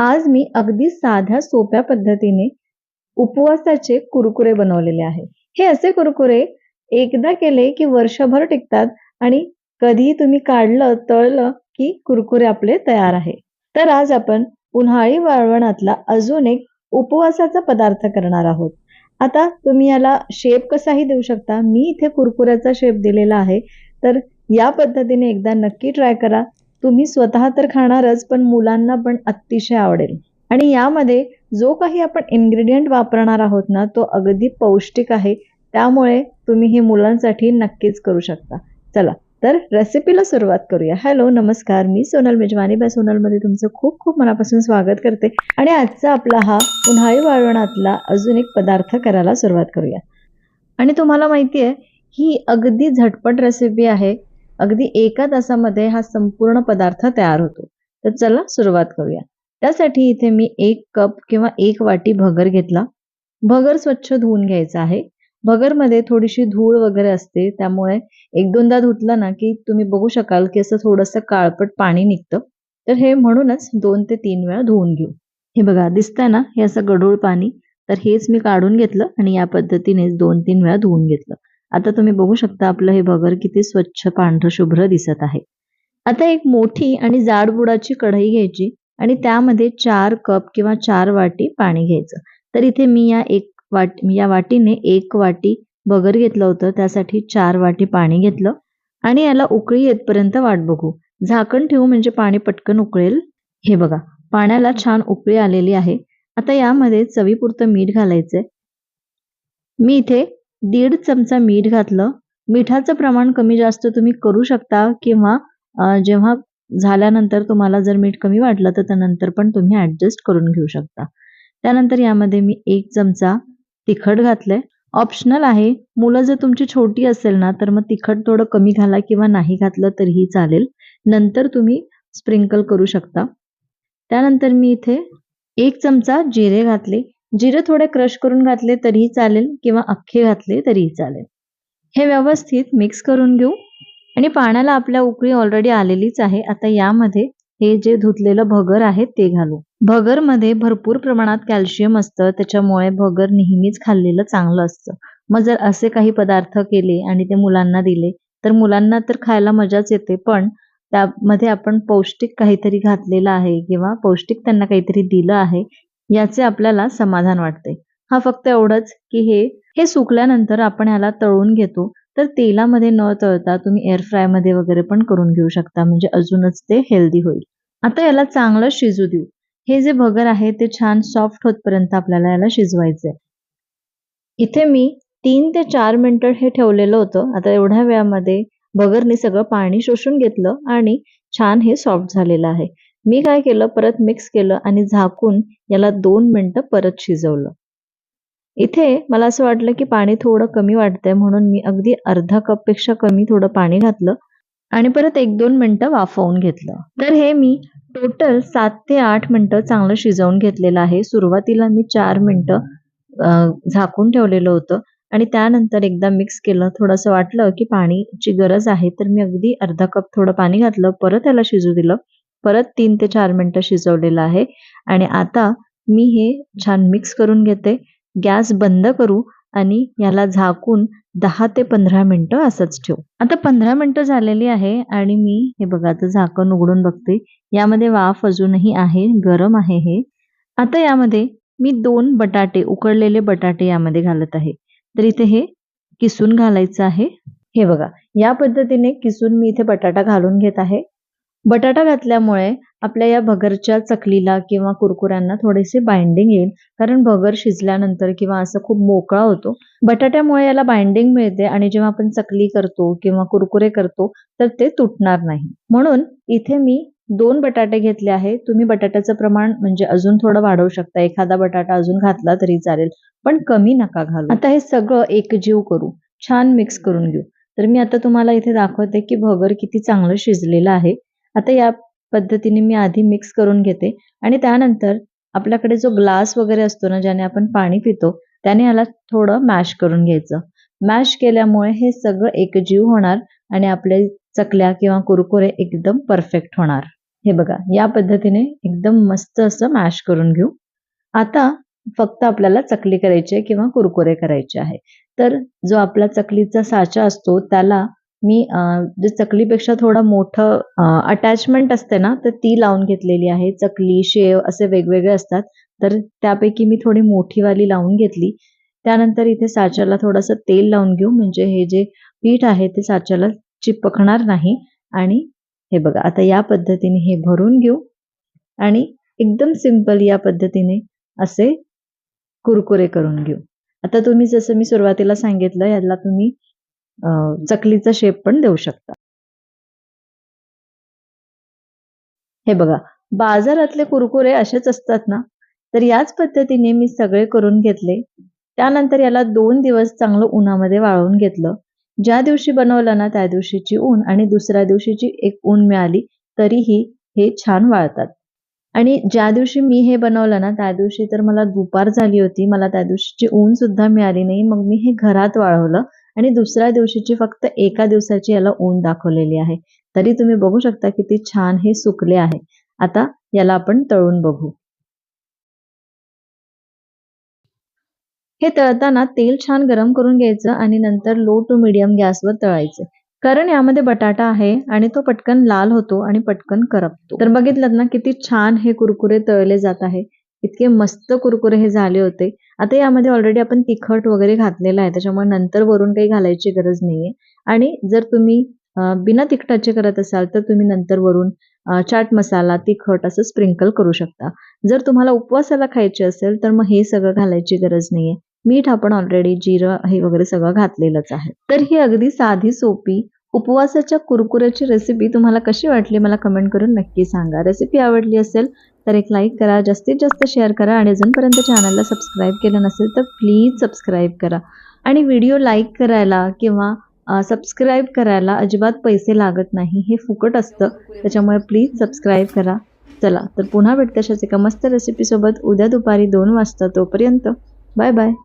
आज मी अगदी साध्या सोप्या पद्धतीने उपवासाचे कुरकुरे बनवलेले आहे. हे असे कुरकुरे एकदा केले की वर्षभर टिकतात आणि कधीही तुम्ही काढलं तळलं की कुरकुरे आपले तयार आहे. तर आज आपण उन्हाळी वाळवणातला अजून एक उपवासाचा पदार्थ करणार आहोत. आता तुम्ही याला शेप कसाही देऊ शकता. मी इथे कुरकुऱ्याचा शेप दिलेला आहे. तर या पद्धतीने एकदा नक्की ट्राय करा. तुम्ही स्वतः तर खाणारच पण मुलांना पण अतिशय आवडेल. आणि यामध्ये जो काही आपण इन्ग्रेडियंट वापरणार आहोत ना तो अगदी पौष्टिक आहे. त्यामुळे तुम्ही हे मुलांसाठी नक्कीच करू शकता. चला तर रेसिपीला सुरुवात करूया. हॅलो नमस्कार. मी सोनल मेजवानी. बाय सोनलमध्ये तुमचं खूप खूप मनापासून स्वागत करते. आणि आजचा आपला हा उन्हाळी वाळवणातला अजून एक पदार्थ करायला सुरुवात करूया. आणि तुम्हाला माहिती आहे ही अगदी झटपट रेसिपी आहे. अगदी एका तासामध्ये हा संपूर्ण पदार्थ तयार होतो. तर चला सुरुवात करूया. त्यासाठी इथे मी एक कप किंवा एक वाटी भगर घेतला. भगर स्वच्छ धुवून घ्यायचा आहे. भगरमध्ये थोडीशी धूळ वगैरे असते त्यामुळे एक दोनदा धुतलं ना की तुम्ही बघू शकाल की असं थोडंसं काळपट पाणी निघतं. तर हे म्हणूनच दोन ते तीन वेळा धुवून घेऊ. हे बघा दिसतंय ना हे असं गढूळ पाणी. तर हेच मी काढून घेतलं आणि या पद्धतीने दोन तीन वेळा धुवून घेतलं. आता तुम्ही बघू शकता आपलं हे भगर किती स्वच्छ पांढर शुभ्र दिसत आहे. आता एक मोठी आणि जाड बुडाची कढई घ्यायची आणि त्यामध्ये चार कप किंवा चार वाटी पाणी घ्यायचं. तर इथे मी या एक वाट या वाटीने एक वाटी बगर घेतलं होतं त्यासाठी चार वाटी पाणी घेतलं आणि याला उकळी येतपर्यंत वाट बघू. झाकण ठेवू म्हणजे पाणी पटकन उकळेल. हे बघा पाण्याला छान उकळी आलेली आहे. आता यामध्ये चवीपुरतं मीठ घालायचंय. मी इथे दीड चमचा मीठ घातलं. मिठाचं प्रमाण कमी जास्त तुम्ही करू शकता किंवा जेव्हा झाल्यानंतर तुम्हाला जर मीठ कमी वाटलं तर त्यानंतर पण तुम्ही ऍडजस्ट करून घेऊ शकता. त्यानंतर यामध्ये मी एक चमचा तिखट घातलंय. ऑप्शनल आहे. मुलं जर तुमची छोटी असेल ना तर मग तिखट थोडं कमी घाला किंवा नाही घातलं तरीही चालेल. नंतर तुम्ही स्प्रिंकल करू शकता. त्यानंतर मी इथे एक चमचा जिरे घातले. जिरं थोडे क्रश करून घातले तरीही चालेल किंवा अख्खे घातले तरीही चालेल. हे व्यवस्थित मिक्स करून घेऊ. आणि पाण्याला आपल्या उकळी ऑलरेडी आलेलीच आहे. आता यामध्ये हे जे धुतलेलं भगर आहे ते घालू. भगरमध्ये भरपूर प्रमाणात कॅल्शियम असतं. त्याच्यामुळे भगर नेहमीच खाल्लेलं चांगलं असतं. मग जर असे काही पदार्थ केले आणि ते मुलांना दिले तर मुलांना तर खायला मजाच येते. पण त्यामध्ये आपण पौष्टिक काहीतरी घातलेलं आहे किंवा पौष्टिक त्यांना काहीतरी दिलं आहे याचे आपल्याला समाधान वाटते. हा फक्त एवढंच की हे हे सुकल्यानंतर आपण याला तळून घेतो तर तेलामध्ये न तळता तुम्ही एअर फ्रायमध्ये वगैरे पण करून घेऊ शकता म्हणजे अजूनच ते हेल्दी होईल. आता याला चांगलं शिजू देऊ. हे जे भगर आहे ते छान सॉफ्ट होतपर्यंत आपल्याला याला शिजवायचंय. इथे मी तीन ते चार मिनिटं हे ठेवलेलं होतं. आता एवढ्या वेळामध्ये भगरने सगळं पाणी शोषून घेतलं आणि छान हे सॉफ्ट झालेलं आहे. मी काय केलं? परत मिक्स केलं आणि झाकून याला दोन मिनिटं परत शिजवलं. इथे मला असं वाटलं की पाणी थोडं कमी वाटतंय म्हणून मी अगदी अर्धा कपपेक्षा कमी थोडं पाणी घातलं आणि परत एक दोन मिनिटं वाफवून घेतलं. तर हे मी टोटल सात ते आठ मिनटं चांगलं शिजवून घेतलेलं आहे. सुरुवातीला मी चार मिनिटं झाकून ठेवलेलं होतं आणि त्यानंतर एकदा मिक्स केलं. थोडंसं वाटलं की पाणीची गरज आहे तर मी अगदी अर्धा कप थोडं पाणी घातलं. परत याला शिजू दिलं. परत तीन ते चार मिनटं शिजवलेलं आहे. आणि आता मी हे छान मिक्स करून घेते. गॅस बंद करू आणि याला झाकून दहा ते पंधरा मिनटं असंच ठेवू. आता पंधरा मिनटं झालेली आहे आणि मी हे बघा आता झाकण उघडून बघते. यामध्ये वाफ अजूनही आहे गरम आहे हे. आता यामध्ये मी दोन बटाटे उकडलेले बटाटे यामध्ये घालत आहे. तर इथे हे किसून घालायचं आहे. हे बघा या पद्धतीने किसून मी इथे बटाटा घालून घेत आहे. बटाटा घातल्यामुळे आपल्या या भगरच्या चकलीला किंवा कुरकुऱ्यांना थोडेसे बाइंडिंग येईल. कारण भगर शिजल्यानंतर किंवा असं खूप मोकळा होतो बटाट्यामुळे याला बाइंडिंग मिळते आणि जेव्हा आपण चकली करतो किंवा कुरकुरे करतो तर ते तुटणार नाही. म्हणून इथे मी दोन बटाटे घेतले आहे तुम्ही बटाट्याचं प्रमाण म्हणजे अजून थोडं वाढवू शकता. एखादा बटाटा अजून घातला तरी चालेल पण कमी नका घालू. आता हे सगळं एकजीव करू. छान मिक्स करून घेऊ. तर मी आता तुम्हाला इथे दाखवते की भगर किती चांगलं शिजलेलं आहे. आता या पद्धतीने मी आधी मिक्स करून घेते. आणि त्यानंतर आपल्याकडे जो ग्लास वगैरे असतो ना ज्याने आपण पाणी पितो त्याने याला थोडं मॅश करून घ्यायचं. मॅश केल्यामुळे हे सगळं एकजीव होणार आणि आपले चकल्या किंवा कुरकुरे एकदम परफेक्ट होणार. हे बघा या पद्धतीने एकदम मस्त असं मॅश करून घेऊ. आता फक्त आपल्याला चकली करायची आहे किंवा कुरकुरे करायचे आहे. तर जो आपला चकलीचा साचा असतो त्याला मी जे चकलीपेक्षा थोडं मोठं अटॅचमेंट असते ना तर ती लावून घेतलेली आहे. चकली शेव असे वेगवेगळे असतात. तर त्यापैकी मी थोडी मोठीवाली लावून घेतली. त्यानंतर इथे साच्याला थोडंसं तेल लावून घेऊ. म्हणजे हे जे पीठ आहे ते साच्याला चिपकणार नाही. आणि हे बघा आता या पद्धतीने हे भरून घेऊ. आणि एकदम सिंपल या पद्धतीने असे कुरकुरे करून घेऊ. आता तुम्ही जसं मी सुरुवातीला सांगितलं याला तुम्ही चकलीचा शेप पण देऊ शकता. हे बघा बाजारातले कुरकुरे असेच असतात ना तर याच पद्धतीने मी सगळे करून घेतले. त्यानंतर याला दोन दिवस चांगलं उन्हामध्ये वाळवून घेतलं. ज्या दिवशी बनवलं ना त्या दिवशीची ऊन आणि दुसऱ्या दिवशीची एक ऊन मिळाली तरीही हे छान वाळतात. आणि ज्या दिवशी मी हे बनवलं ना त्या दिवशी तर मला दुपार झाली होती मला त्या दिवशीची ऊन सुद्धा मिळाली नाही मग मी हे घरात वाळवलं. आणि दुसऱ्या दिवशीची फक्त एका दिवसाची याला ऊन दाखवलेली आहे. तरी तुम्ही बघू शकता किती छान हे सुकले आहे. आता याला आपण तळून बघू. हे तळताना तेल छान गरम करून घ्यायचं आणि नंतर लो टू मिडियम गॅसवर तळायचं. कारण यामध्ये बटाटा आहे आणि तो पटकन लाल होतो आणि पटकन करपतो. तर बघितलं ना किती छान हे कुरकुरे तळले जात आहे. इतके मस्त कुरकुरे हे झाले होते. आता यामध्ये ऑलरेडी आपण तिखट वगैरे घातलेलं आहे. त्याच्यामुळे नंतर वरून काही घालायची गरज नाहीये. आणि जर तुम्ही बिना तिखटाचे करत असाल तर तुम्ही नंतर वरून चाट मसाला तिखट असं स्प्रिंकल करू शकता. जर तुम्हाला उपवासाला खायचे असेल तर मग हे सगळं घालायची गरज नाहीये. मीठ आपण ऑलरेडी जिरं हे वगैरे सगळं घातलेलंच आहे. तर ही अगदी साधी सोपी उपवासाच्या कुरकुऱ्याची रेसिपी तुम्हाला कशी वाटली मला कमेंट करून नक्की सांगा. रेसिपी आवडली असेल तर एक लाईक करा जास्तीत जास्त शेअर करा आणि अजूनपर्यंत चॅनलला सबस्क्राईब केलं नसेल तर प्लीज सबस्क्राईब करा. आणि व्हिडिओ लाईक करायला किंवा सबस्क्राईब करायला अजिबात पैसे लागत नाही हे फुकट असतं. त्याच्यामुळे प्लीज सबस्क्राईब करा. चला तर पुन्हा भेटते अशाच एका मस्त रेसिपीसोबत उद्या दुपारी दोन वाजता तोपर्यंत. Bye bye